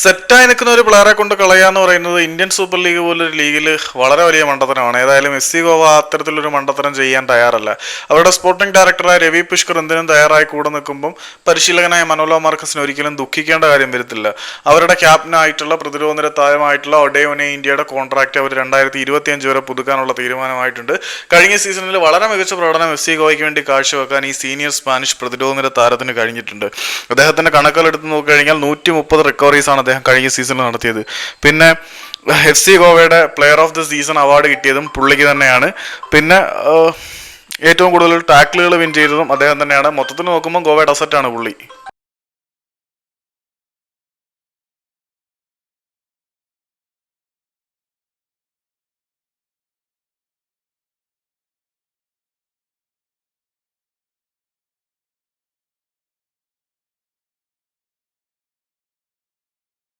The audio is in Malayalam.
സെറ്റായി നിൽക്കുന്ന ഒരു പ്ലെയറെ കൊണ്ട് കളയാന്ന് പറയുന്നത് ഇന്ത്യൻ സൂപ്പർ ലീഗ് പോലൊരു ലീഗിൽ വളരെ വലിയ മണ്ടത്തരമാണ്. ഏതായാലും എസ് സി ഗോവ അത്തരത്തിലൊരു മണ്ടത്തരം ചെയ്യാൻ തയ്യാറല്ല. അവരുടെ സ്പോർട്ടിംഗ് ഡയറക്ടറായ രവി പുഷ്കർ എന്തിനും തയ്യാറായി കൂടെ നിൽക്കുമ്പം പരിശീലകനായ മനോലോ മാർക്കസിന് ഒരിക്കലും ദുഃഖിക്കേണ്ട കാര്യം വരത്തില്ല. അവരുടെ ക്യാപ്റ്റനായിട്ടുള്ള പ്രതിരോധ നിര താരമായിട്ടുള്ള ഒഡേയോനെ ഇന്ത്യയുടെ കോൺട്രാക്ട് അവർ രണ്ടായിരത്തി ഇരുപത്തി അഞ്ച് വരെ പുതുക്കാനുള്ള തീരുമാനമായിട്ടുണ്ട്. കഴിഞ്ഞ സീസണിൽ വളരെ മികച്ച പ്രകടനം എഫ് സി ഗോവയ്ക്ക് വേണ്ടി കാഴ്ചവെക്കാൻ ഈ സീനിയർ സ്പാനിഷ് പ്രതിരോധ നിര താരത്തിന് കഴിഞ്ഞിട്ടുണ്ട്. അദ്ദേഹത്തിന്റെ കണക്കുകൾ എടുത്ത് നോക്കിക്കഴിഞ്ഞാൽ നൂറ്റി മുപ്പത് ആണ് അദ്ദേഹം കഴിഞ്ഞ സീസണിൽ നടത്തിയത്. പിന്നെ എഫ് സി ഗോവയുടെ player of the season award കിട്ടിയതും പുള്ളിക്ക് തന്നെയാണ്. പിന്നെ ഏറ്റവും കൂടുതൽ ടാക്കിളുകൾ വിൻ ചെയ്തതും അദ്ദേഹം തന്നെയാണ്. മൊത്തത്തിൽ നോക്കുമ്പോൾ ഗോവയുടെ അസറ്റാണ് പുള്ളി.